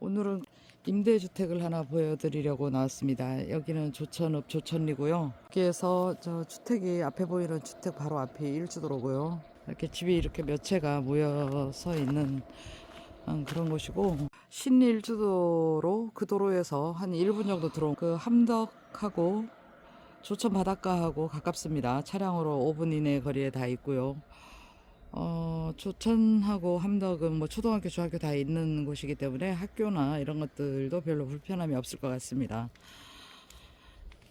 오늘은 임대주택을 하나 보여드리려고 나왔습니다. 여기는 조천읍 조천리고요. 여기에서 저 주택이 앞에 보이는 주택 바로 앞이 일주도로고요. 이렇게 집이 이렇게 몇 채가 모여서 있는 음, 그런 곳이고 신리 일주도로 그 도로에서 한 1분 정도 들어온 그 함덕하고 조천 바닷가하고 가깝습니다. 차량으로 5분 이내 거리에 다 있고요. 어, 조천하고 함덕은 뭐 초등학교, 중학교 다 있는 곳이기 때문에 학교나 이런 것들도 별로 불편함이 없을 것 같습니다.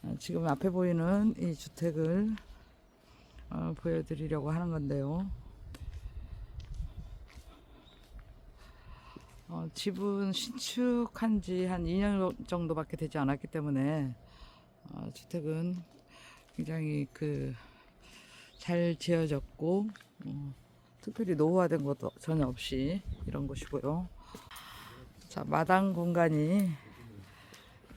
어, 지금 앞에 보이는 이 주택을 어, 보여드리려고 하는 건데요. 어, 집은 신축한 지 한 2년 정도밖에 되지 않았기 때문에 어, 주택은 굉장히 그 잘 지어졌고 어, 특별히 노후화된 것도 전혀 없이 이런 곳이고요. 자 마당 공간이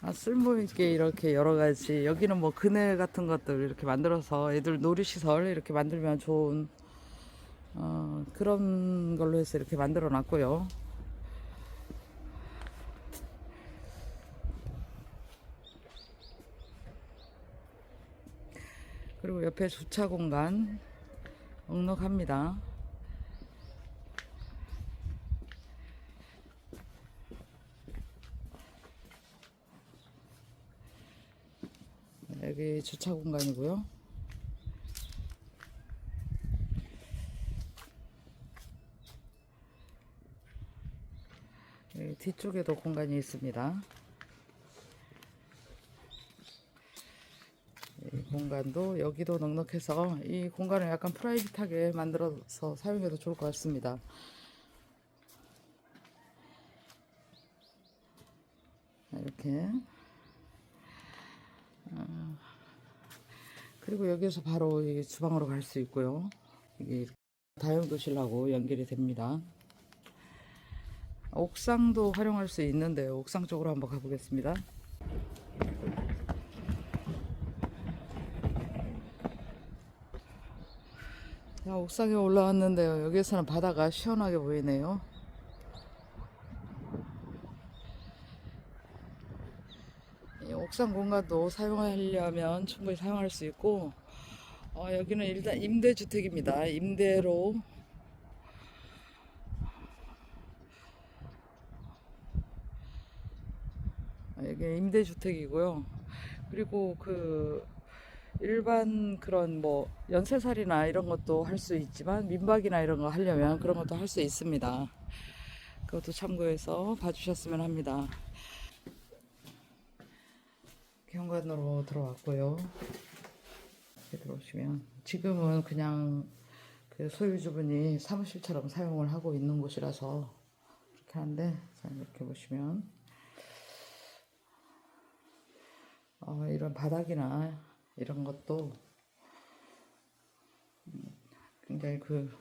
아, 쓸모있게 이렇게 여러 가지 여기는 뭐 그네 같은 것들 이렇게 만들어서 애들 놀이시설 이렇게 만들면 좋은 어, 그런 걸로 해서 이렇게 만들어 놨고요. 그리고 옆에 주차 공간 넉넉합니다. 여기 주차 공간이고요. 여기 뒤쪽에도 공간이 있습니다. 이 공간도 여기도 넉넉해서 이 공간을 약간 프라이빗하게 만들어서 사용해도 좋을 것 같습니다. 이렇게 어, 그리고 여기서 바로 이 주방으로 갈 수 있고요. 이게 다용도실하고 연결이 됩니다. 옥상도 활용할 수 있는데요. 옥상 쪽으로 한번 가보겠습니다. 자, 옥상에 올라왔는데요. 여기서는 바다가 시원하게 보이네요. 이 옥상 공간도 사용하려면 충분히 사용할 수 있고, 어, 여기는 일단 임대주택입니다. 임대로 아, 여기 임대주택이고요. 그리고 그 일반 그런 뭐 연쇄살이나 이런 것도 할 수 있지만 민박이나 이런 거 하려면 그런 것도 할 수 있습니다. 그것도 참고해서 봐주셨으면 합니다. 현관으로 들어왔고요. 이렇게 들어오시면 지금은 그냥 그 소유주분이 사무실처럼 사용을 하고 있는 곳이라서 그렇게 하는데 자, 이렇게 보시면 어, 이런 바닥이나 이런 것도 음, 굉장히 그,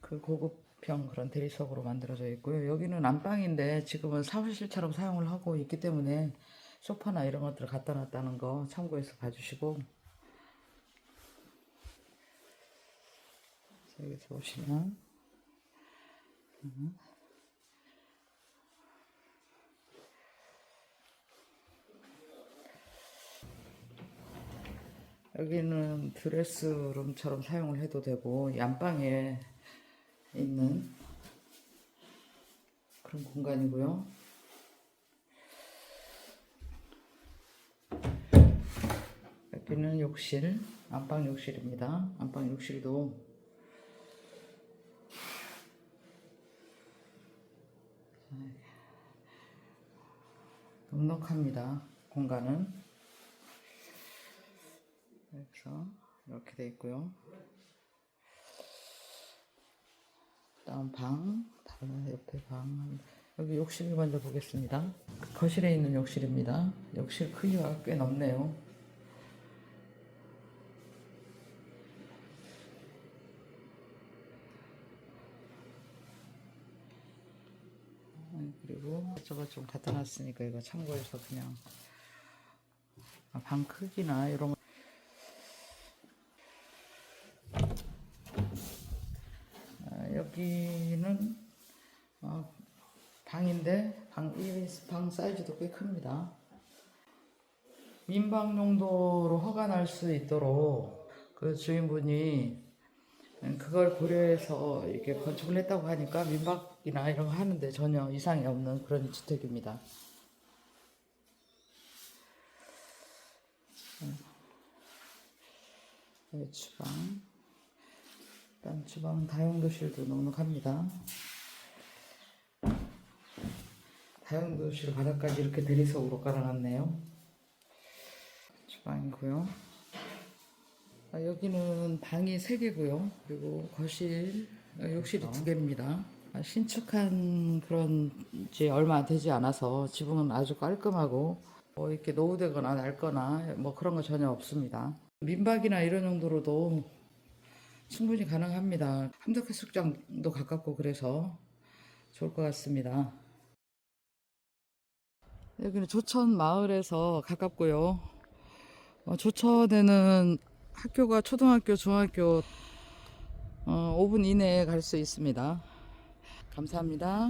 그 고급형 그런 대리석으로 만들어져 있고요. 여기는 안방인데 지금은 사무실처럼 사용을 하고 있기 때문에 소파나 이런 것들을 갖다 놨다는 거 참고해서 봐주시고 자, 여기서 보시면 음. 여기는 드레스룸처럼 사용을 해도 되고 이 안방에 있는 그런 공간이고요. 여기는 욕실, 안방 욕실입니다. 안방 욕실도 넉넉합니다. 공간은. 그래서 이렇게 돼 있고요. 다음 방, 다른 옆에 방, 여기 욕실 먼저 보겠습니다. 거실에 있는 욕실입니다. 욕실 크기가 꽤 넓네요. 아, 그리고 저거 좀 갖다 놨으니까 이거 참고해서 그냥 아, 방 크기나 이런 거 아, 여기는 어, 방인데 방, 이방 사이즈도 꽤 큽니다. 민박 용도로 허가 날 수 있도록 그 주인분이 그걸 고려해서 이렇게 건축을 했다고 하니까 민박 이나 이런 거 하는데 전혀 이상이 없는 그런 주택입니다. 네, 주방. 일단 주방 다용도실도 넉넉합니다. 다용도실 바닥까지 이렇게 대리석으로 깔아놨네요. 주방이고요. 아, 여기는 방이 3개고요. 그리고 거실, 아, 욕실이 2개입니다. 아, 신축한 그런 지 얼마 되지 않아서 지붕은 아주 깔끔하고 뭐 이렇게 노후되거나 낡거나 뭐 그런 거 전혀 없습니다. 민박이나 이런 정도로도 충분히 가능합니다. 함덕해수욕장도 가깝고 그래서 좋을 것 같습니다. 여기는 조천 마을에서 가깝고요. 어, 조천에는 학교가 초등학교, 중학교 어, 5분 이내에 갈 수 있습니다. 감사합니다.